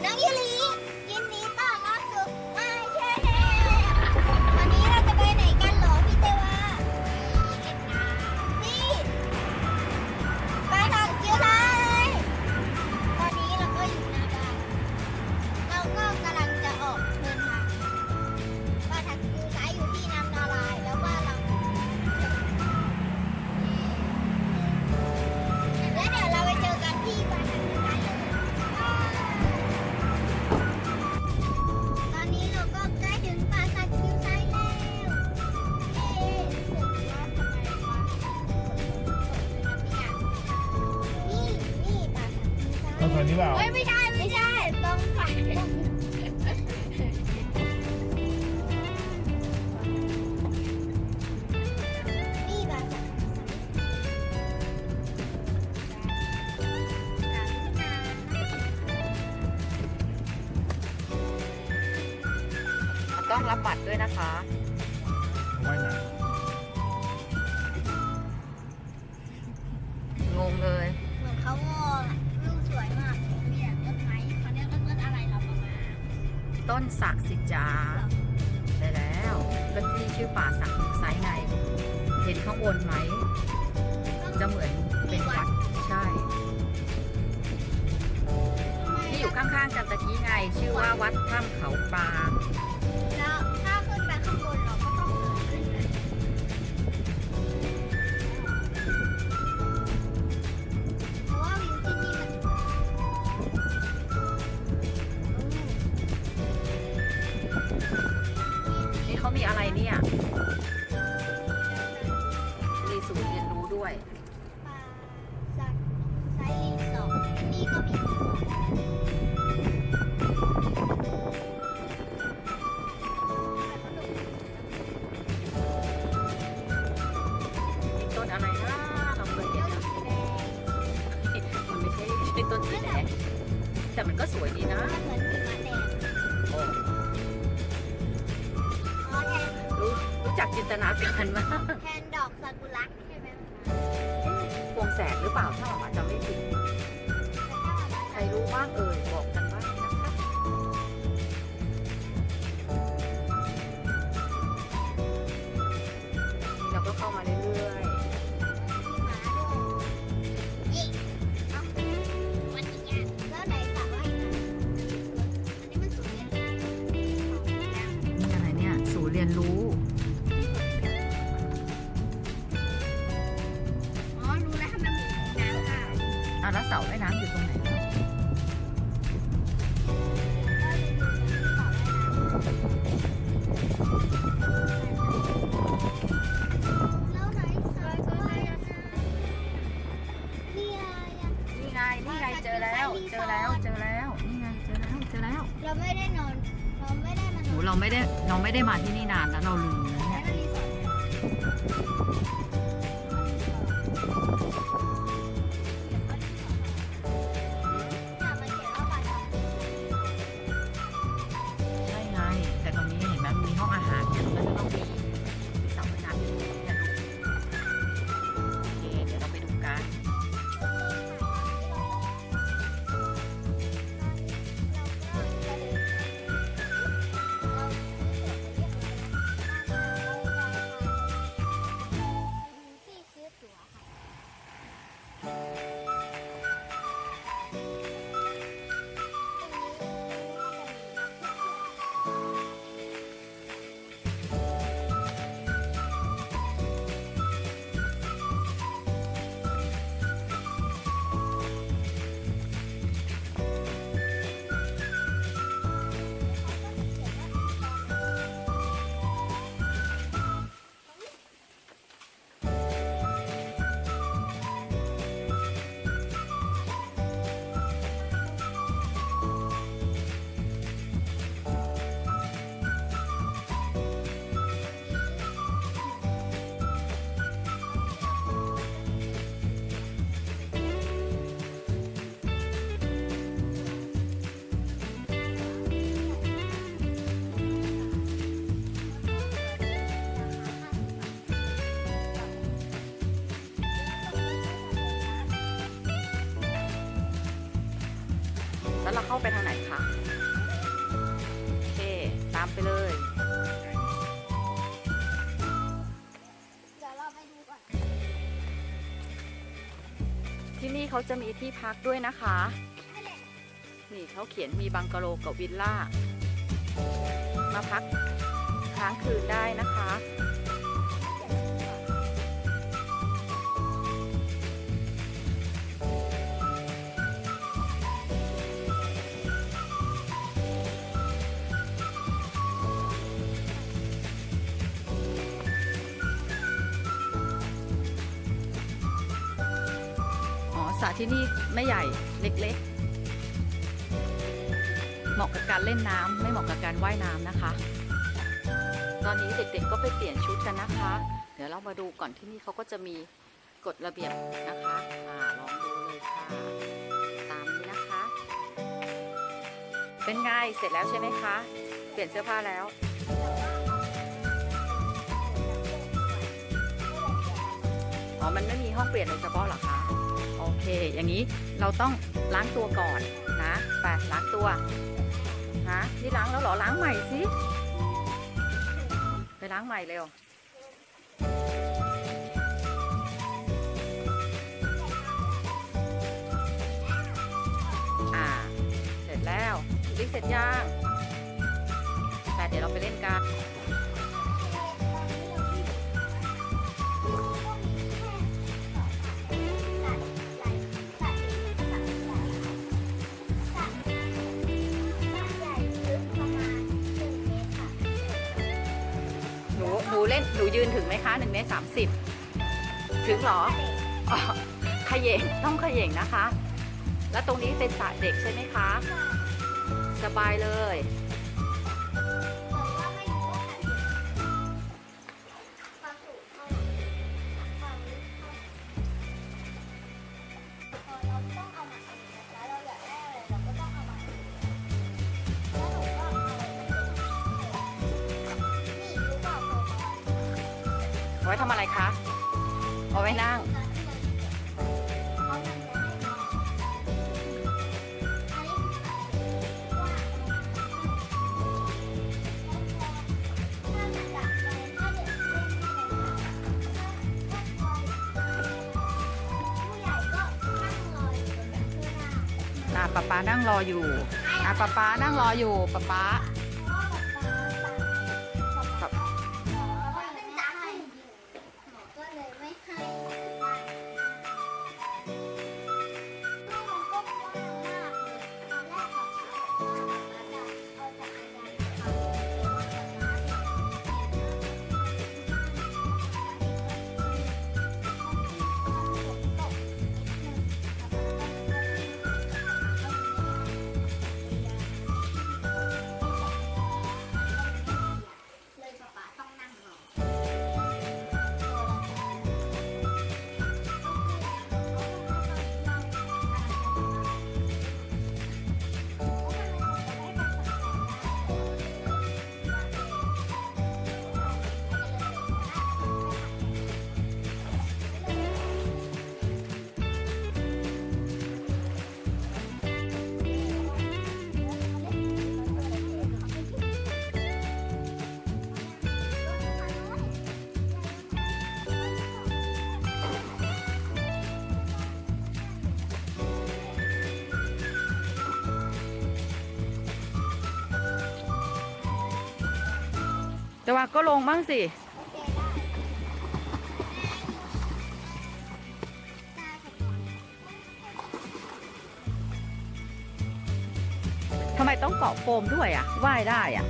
Now you leave. Yeah. ต้นสักสิจ้าได้แล้วต้นที่ชื่อป่าสักสายในเห็นข้างบนไหม จะเหมือนเป็นวัดใช่ ที่อยู่ข้างๆกันตะกี้ไง ชื่อว่าวัดถ้ำเขาปลา จากจินตนาการมากแทนดอกซากุระใช่ไหมวงแสงหรือเปล่าถ้าออกมาจะไม่ผิดใครรู้บ้างเอ่ยบอกกันบ้างนะคะเราก็เข้ามาเรื่อยเรียนรู้ เราไม่ได้มาที่นี่นานแล้วเราลืม เราเข้าไปทางไหนคะโอเค ตามไปเลย เดี๋ยวเราไปดูก่อน ที่นี่เขาจะมีที่พักด้วยนะคะ นี่เขาเขียนมีบังกะโลกับวิลล่า มาพักค้างคืนได้นะคะ สระที่นี่ไม่ใหญ่เล็กๆ เหมาะกับการเล่นน้ำไม่เหมาะกับการว่ายน้ำนะคะ ตอนนี้เด็กๆก็ไปเปลี่ยนชุดกันนะคะ เดี๋ยวเรามาดูก่อนที่นี่เขาก็จะมีกฎระเบียบนะคะอ่าลองดูเลยค่ะ ตามนี้นะคะ เป็นไงเสร็จแล้วใช่ไหมคะ เปลี่ยนเสื้อผ้าแล้วอ๋อมันไม่มีห้องเปลี่ยนโดยเฉพาะหรอคะ โอเค อย่างนี้เราต้องล้างตัวก่อนนะไปล้างตัวฮะนี่ล้างแล้วเหรอล้างใหม่สิไปล้างใหม่เร็วอ่าเสร็จแล้วลิกเสร็จยังแต่เดี๋ยวเราไปเล่นกัน ยืนถึงไหมคะหนึ่งเมตรสามสิบถึงเหรออ๋อขยเยงต้องขยเยงนะคะ แล้วตรงนี้เป็นสระเด็กใช่ไหมคะ สบายเลย เอาไว้นั่ง อะป๊าป๊านั่งรออยู่อะป๊าป๊านั่งรออยู่ป๊าป๊า แต่ว่าก็ลงบ้างสิทำไมต้องเกาะโฟมด้วยอะว่ายได้อะ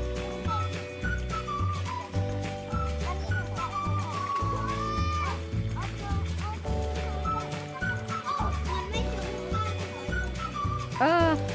เออ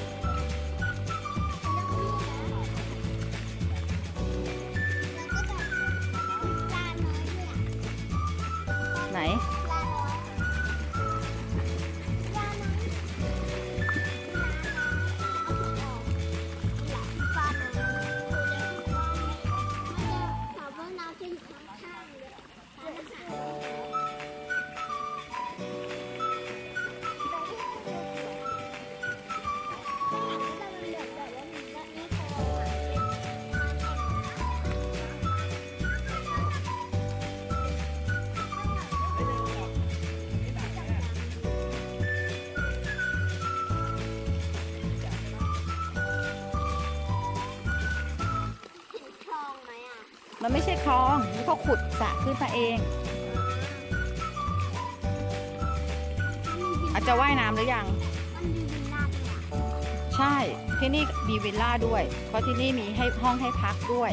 มันไม่ใช่คลองนี่เขาขุดสระขึ้นมาเอง อาจจะว่ายน้ำหรือยังมันดีวิลล่าด้วยอะใช่ ที่นี่มีวิลล่าด้วย เพราะที่นี่มีให้ห้องให้พักด้วย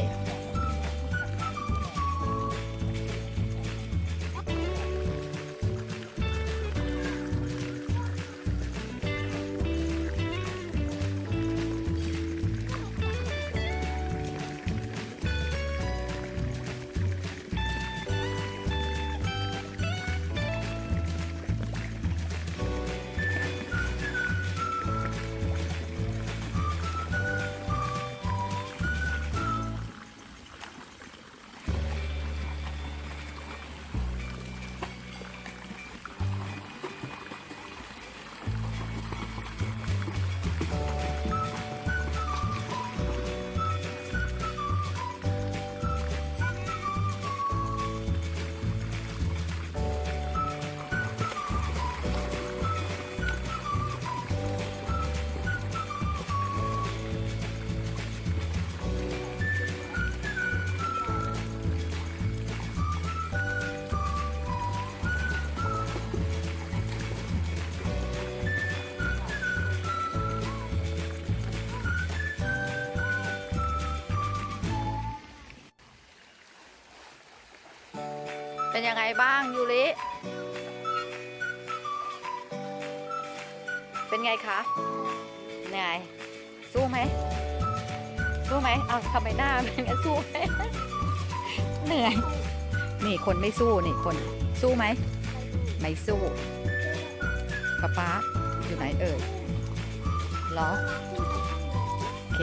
เป็นยังไงบ้างยูริเป็นไงคะเหนื่อยสู้ไหมสู้ไหมเอาทำไมหน้าเป็นไงสู้ไหมเหนื่อยนี่คนไม่สู้นี่คนสู้ไหมไม่สู้ป๊าป๊าอยู่ไหนเอ่ยเหรอโอเค